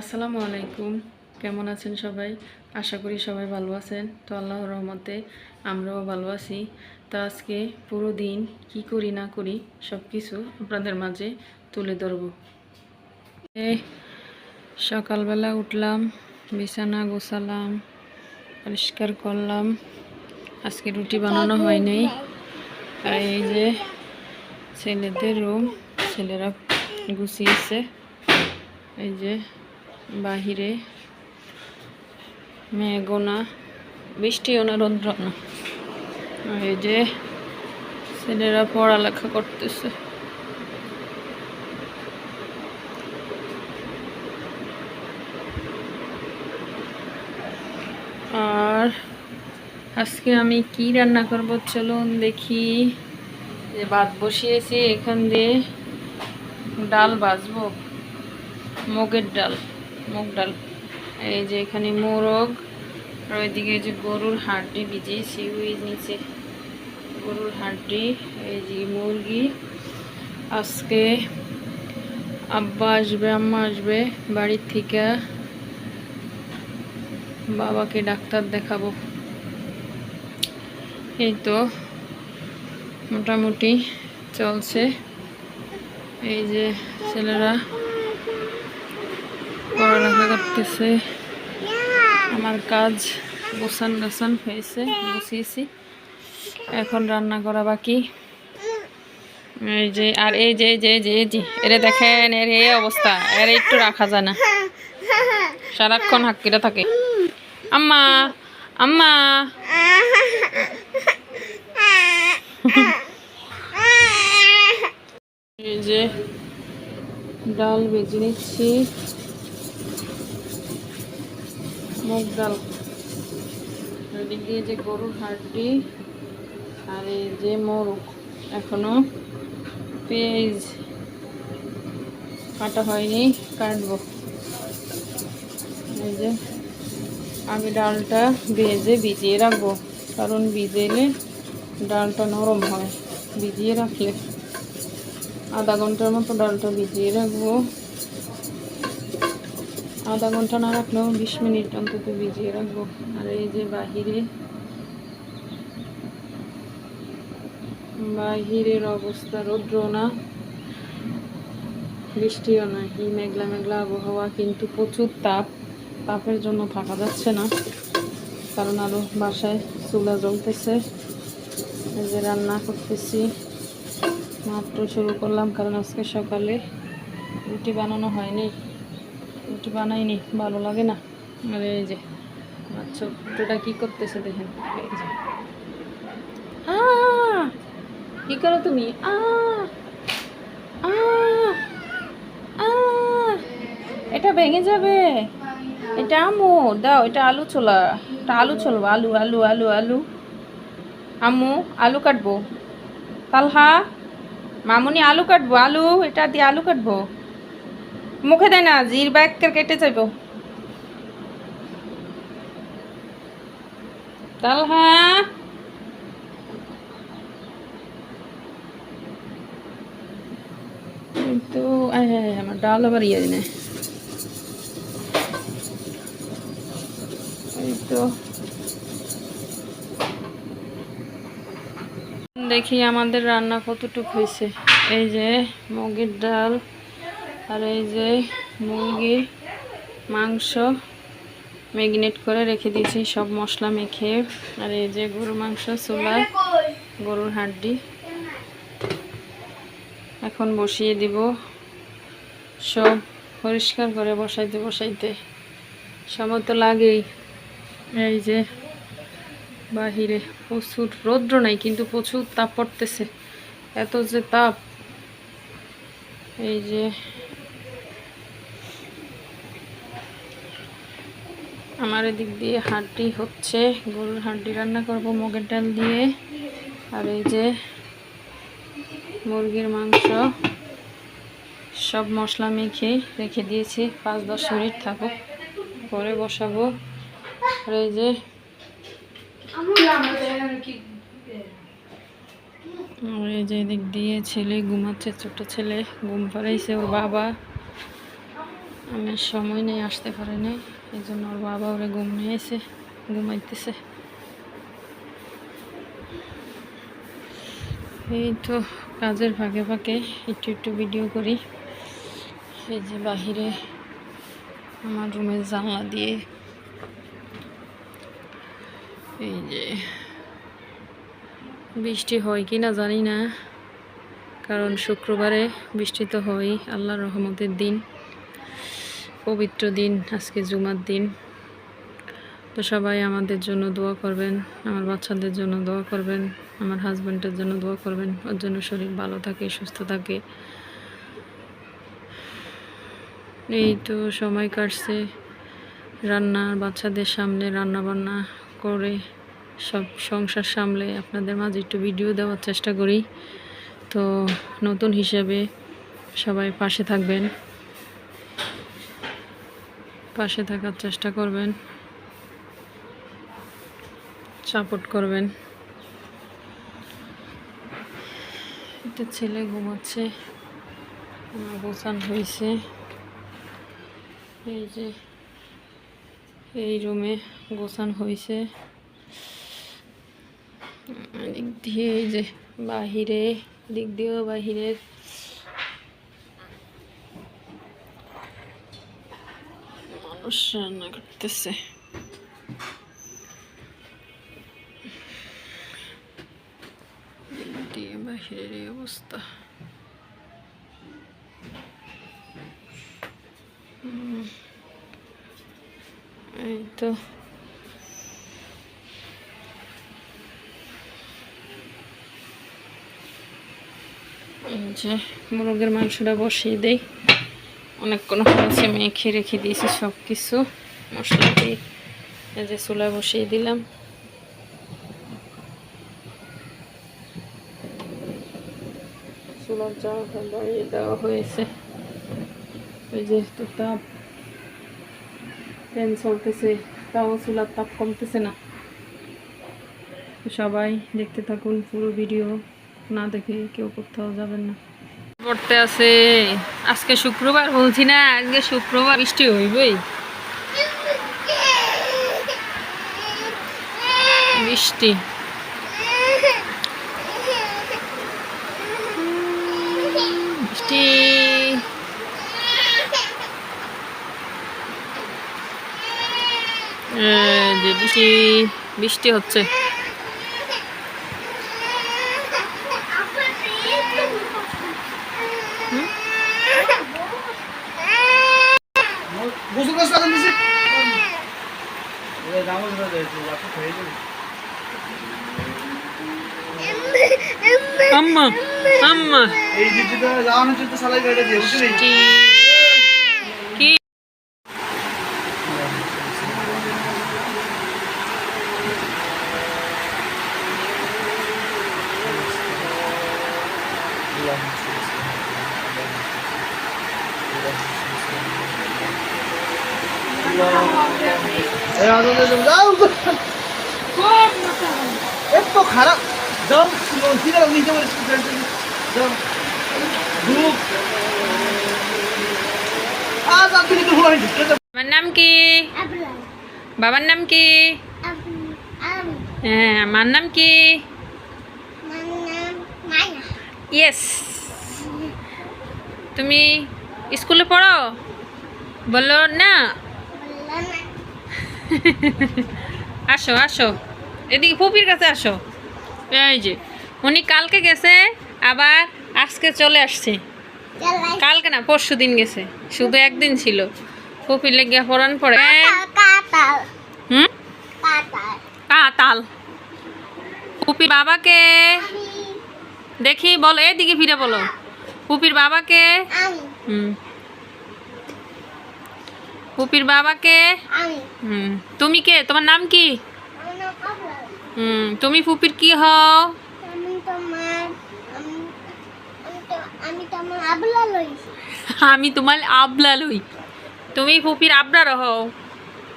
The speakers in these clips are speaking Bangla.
আসসালামু আলাইকুম। কেমন আছেন সবাই? আশা করি সবাই ভালো আছেন। তো আল্লাহর রহমতে আমরাও ভালো আছি। তো আজকে পুরো দিন কি করি না করি সব কিছু আপনাদের মাঝে তুলে ধরব। সকালবেলা উঠলাম, বিছানা গোছালাম, পরিষ্কার করলাম। আজকে রুটি বানানো হয়নি। আর এই যে ছেলেদের রুম ছেলেরা গুছিয়েছে। এই যে বাহিরে, মেঘনা, বৃষ্টিও না, রৌদ্র না। এই যে ছেলেরা পড়ালেখা করতেছে। আর আজকে আমি কি রান্না করব চলুন দেখি। যে ভাত বসিয়েছি, এখান দিয়ে ডাল ভাজবো, মুগের ডাল। মুগ এই যে এখানে মোরগ, আর ওইদিকে যে গরুর হাড্ডি ভিজিয়েছি ওই নিচে গরুর হাড্ডি, এই যে মুরগি। আজকে আব্বা আসবে, আম্মা আসবে, বাড়ির থেকে বাবাকে ডাক্তার দেখাবো। এই তো মোটামুটি চলছে। এই যে ছেলেরা পড়ালেখা করতেছে। আমার কাজ গোছান গোছান হয়েছে, গুছিয়েছি। এখন রান্না করা বাকি। এই যে, আর এই যে যে যে যে, এরে দেখেন, এর এই অবস্থা, এর একটু রাখা যায় না। সারাক্ষণ হাক্কিরা থাকে। আম্মা আম্মা। এই যে, ডাল ভেজে নিচ্ছি। মুগ ডাল। দিয়ে যে গরুর হাড্ডি আর এই যে মোরগ, এখনও পেঁয়াজ কাটা হয়নি, কাটবো। এই যে আমি ডালটা ভেজে ভিজিয়ে রাখব, কারণ ভিজেলে ডালটা নরম হয়। ভিজিয়ে রাখলে আধা ঘণ্টার মতো ডালটা ভিজিয়ে রাখব। আধা ঘণ্টা না রাখলেও বিশ মিনিট অন্তত ভিজিয়ে রাখব। আর এই যে বাহিরে, বাহিরের অবস্থা রৌদ্র না, বৃষ্টিও না, এই মেঘলা মেঘলা আবহাওয়া কিন্তু প্রচুর তাপ। তাপের জন্য থাকা যাচ্ছে না, কারণ আরও বাসায় চুলা জ্বলতেছে। এই যে রান্না করতেছি, মাত্র শুরু করলাম, কারণ আজকে সকালে রুটি বানানো হয়নি। রুটি বানাইনি, ভালো লাগে না। আর এই যে ছোট্টটা কি করতেছে দেখেন, এই যে! কি করো তুমি? আ! এটা ভেঙে যাবে। এটা আমু, দাও, এটা আলু ছোলা। এটা আলু চলবো আলু আলু আলু আলু। আমু, আলু কাটবো। তালহা, মামুনি আলু কাটবো, আলু, এটা দিয়ে আলু কাটবো। মুখে দেয় না, জির ব্যাগ কেটে যাইব। ডাল ইয়ে দেখি আমাদের রান্না কতটুকু হয়েছে। এই যে মুগের ডাল। আর এই যে মুরগির মাংস ম্যাগনেট করে রেখে দিয়েছি, সব মশলা মেখে। আর এই যে গরুর মাংস চুলায় গরুর হাড্ডি। এখন বসিয়ে দিব। সব পরিষ্কার করে বসাইতে বসাইতে। সময় তো লাগেই। এই যে বাহিরে প্রচুর রৌদ্র নাই, কিন্তু প্রচুর তাপ পড়তেছে। এত যে তাপ। এই যে আমার এদিক দিয়ে হাড্ডি হচ্ছে। গরুর হাড্ডি রান্না করব মুগের ডাল দিয়ে। আর এই যে মুরগির মাংস, সব মশলা মেখে রেখে দিয়েছি। পাঁচ দশ মিনিট থাকুক, পরে বসাবো। আর এই যে আর এই যে এদিক দিয়ে ছেলে ঘুমাচ্ছে, ছোট ছেলে ঘুম পাড়াইছে, ওর বাবা। আমার সময় নেই আসতে পারে নাই এই জন্য ওর বাবা ওরে ঘুম নিয়েছে ঘুমাইতেছে। এই তো কাজের ফাঁকে ফাঁকে একটু একটু ভিডিও করি। এই যে বাহিরে আমার রুমের জানলা দিয়ে। এই যে বৃষ্টি হয় কি না জানি না, কারণ শুক্রবারে বৃষ্টি তো হয়, আল্লাহর রহমতের দিন। পবিত্র দিন, আজকে জুমার দিন। তো সবাই আমাদের জন্য দোয়া করবেন, আমার বাচ্চাদের জন্য দোয়া করবেন, আমার হাজব্যান্ডের জন্য দোয়া করবেন, ওর জন্য শরীর ভালো থাকে, সুস্থ থাকে। এই তো সময় কাটছে, রান্না, বাচ্চাদের সামনে রান্না বান্না করে সব সংসার সামলে আপনাদের মাঝে একটু ভিডিও দেওয়ার চেষ্টা করি। তো নতুন হিসেবে সবাই পাশে থাকবেন। পাশে থাকার চেষ্টা করবেন। সাপোর্ট করবেন। একটা ছেলে ঘুমাচ্ছে। গোছান হয়েছে। এই যে এই রুমে গোছান হয়েছে। দিক দিয়ে এই যে বাহিরে দিক দিয়েও বাহিরের মানুষ রান্না করতেছে দিয়ে বাহিরের এই অবস্থা। এই তো যে মুরগের মাংসটা বসিয়ে দেই অনেকক্ষণ হয়েছে মেখে রেখে দিয়েছি সব কিছু মশলা দিয়ে যে চুলা বসিয়ে দিলাম। দেওয়া হয়েছে। ওই তাপ। চলতেছে, তাও তাপ না। সবাই দেখতে থাকুন পুরো ভিডিও। না দেখে কেউ কোথাও যাবেন না। পড়তে আছে। আজকে শুক্রবার বলছি না আজকে শুক্রবার বৃষ্টি বৃষ্টি। বৃষ্টি। বৃষ্টি বৃষ্টি হচ্ছে গোসল করতে এখন দিছি জামা ধরে দিয়েছি বাচ্চা খেয়ে যাবে আম্মা আম্মা এই দিদিটা হচ্ছে সালাই গাড়িটা দিয়ে বুঝলি বৃষ্টি কি এই আনন্দে যাও যাও এত খারাপ যাও কিরা নিচে বলে যাও বাবার নাম কি? বাবার নাম কি? হ্যাঁ আমার নাম কি? ইয়েস তুমি স্কুলে পড়ো? বলো না। আসো আসো। এদিকে ফুপির কাছে আসো। এই যে, উনি কালকে গেছে, আবার আজকে চলে আসছে। কালকে না, পরশু দিন গেছে। শুধু একদিন ছিল। ফুপির লেগে পড়ান পড়ে হুম? কাতাল। ফুপির বাবাকে দেখি, বলো, এদিকে ফিরে বলো। ফুপির বাবাকে হুম। ফুপির বাবাকে হুম। তুমি কে? তোমার নাম কি? হুম, তুমি ফুপির কি হও আমি তোমার আমি- আমি তো- আমি তোমার আবলা আবলা লই। তুমি ফুপির আবরার হও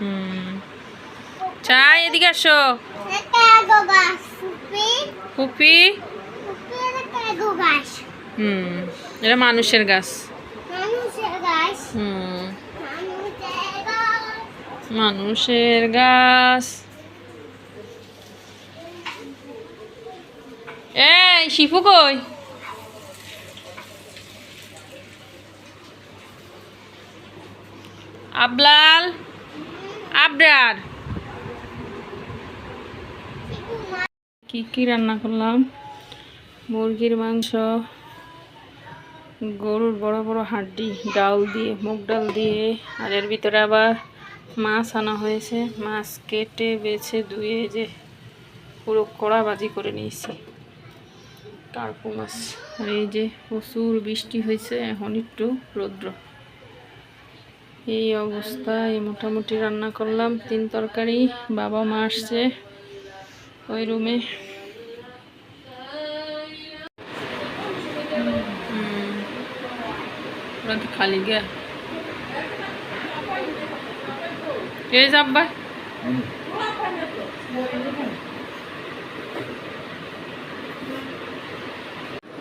হুম। চাই এদিকে আসো। ফুপি। হুম এটা মানুষের গাছ। মানুষের গাছ। হুম। মানুষের গাছ। এই শিফু কই? আবলাল, আবরার। কি কি রান্না করলাম? মুরগির মাংস, গরুর বড় বড় হাড্ডি, ডাল দিয়ে, মুগ ডাল দিয়ে, আর এর ভিতরে আবার মাছ আনা হয়েছে। মাছ কেটে, বেছে, ধুয়ে, যে পুরো কড়া বাজি করে নিয়েছি। টার্পো মাছ। আর এই যে প্রচুর বৃষ্টি হয়েছে, এখন একটু রৌদ্র। এই অবস্থায় মোটামুটি রান্না করলাম। তিন তরকারি বাবা মা আসছে ওই রুমে খালি গে কে যাব্বা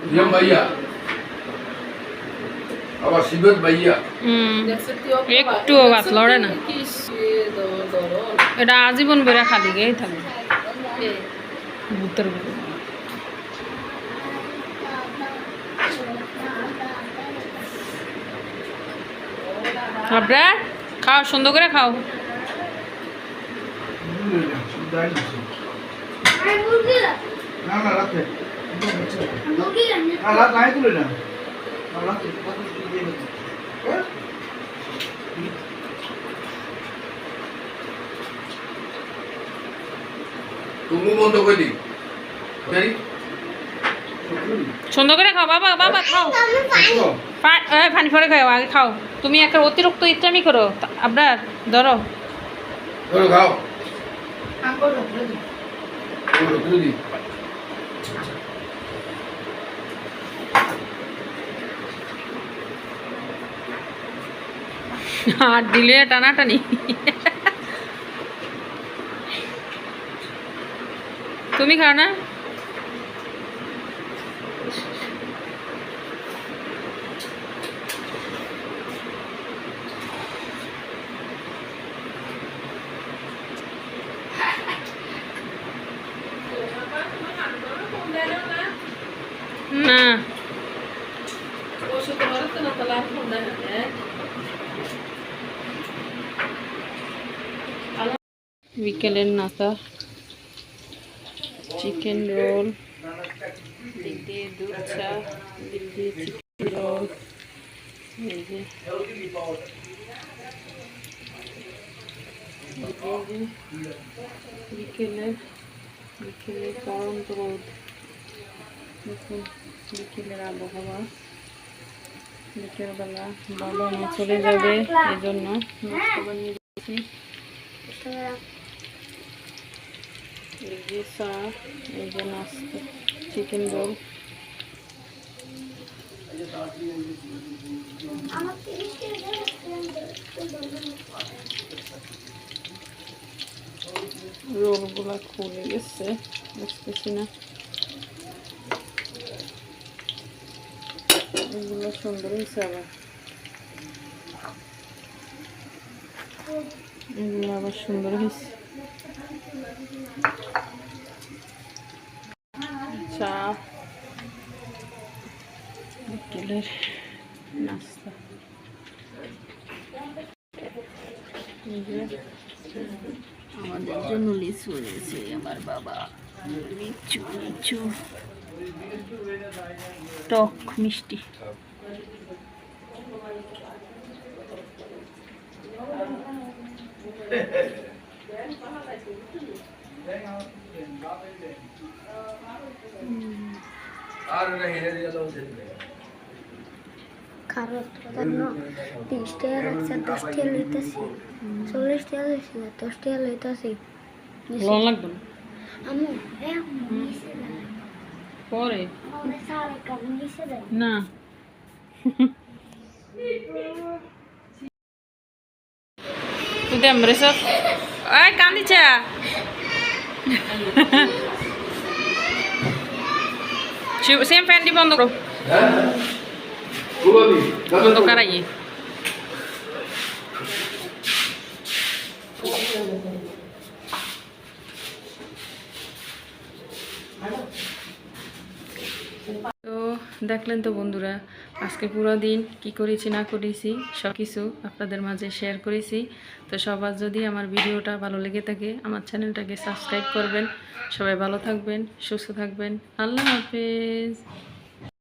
Diam Bahia. আবার শিবত ভাইয়া। একটুও ভাত লড়ে না। এটা আজীবন বেড়া খালি গেই থাকবে। ভূতের আপনার খাও সুন্দর করে খাও। না না রাতে। রাত নাই তুলে না। তুমি বন্ধ করে দি সুন্দর করে খাও বাবা বাবা খাও। পা- এই, পানি পরে খাও আগে খাও। তুমি একটা অতিরিক্ত ইচ্ছামি করো আপনার ধরো। ধরো খাও ধরো তুলে দি আর দিলে টানাটানি তুমি খাও না? না। বিকেলের নাস্তা চিকেন রোল দিক দিয়ে দুধ চা দিক দিয়ে চিকেন রোল এই যে এই যে বিকেলে বিকেলে পরন্ত রোদ দেখুন বিকেলের আবহাওয়া বিকেলবেলা বাবা মা চলে যাবে এই জন্য নাস্তা বানিয়ে দিয়েছি এই যে চা এই যে নাস্তা চিকেন রোল আমার তিরিশ রোলগুলা খুলে গেছে বুঝতেছি না এগুলো সুন্দর হয়েছে আবার এগুলো আবার সুন্দর হয়েছে চা বিকেলের নাস্তা আমাদের জন্য লিচু এনেছে আমার বাবা। লিচু লিচু। টক মিষ্টি। আর না হেরে দিলো দেখবে খারাপ জন্য তিরিশ টাকা রাখছে দশ টাকা লইতেছি চল্লিশ টাকা লইছি না দশ টাকা লইতেছি লোন লাগবে না আমি হ্যাঁ নিচে দেয় পরে আমাদের সাড়ে কাপ নিচে দেয় না তুই দেম রে সব ওই কান্দিছা সেম ফ্যানটি বন্ধ করো বলি বন্ধ করাইয়ে তো দেখলেন তো বন্ধুরা আজকে পুরো দিন কি করেছি না করেছি সব কিছু আপনাদের মাঝে শেয়ার করেছি। তো সবার যদি আমার ভিডিওটা ভালো লেগে থাকে আমার চ্যানেলটাকে সাবস্ক্রাইব করবেন। সবাই ভালো থাকবেন সুস্থ থাকবেন। আল্লাহ হাফেজ।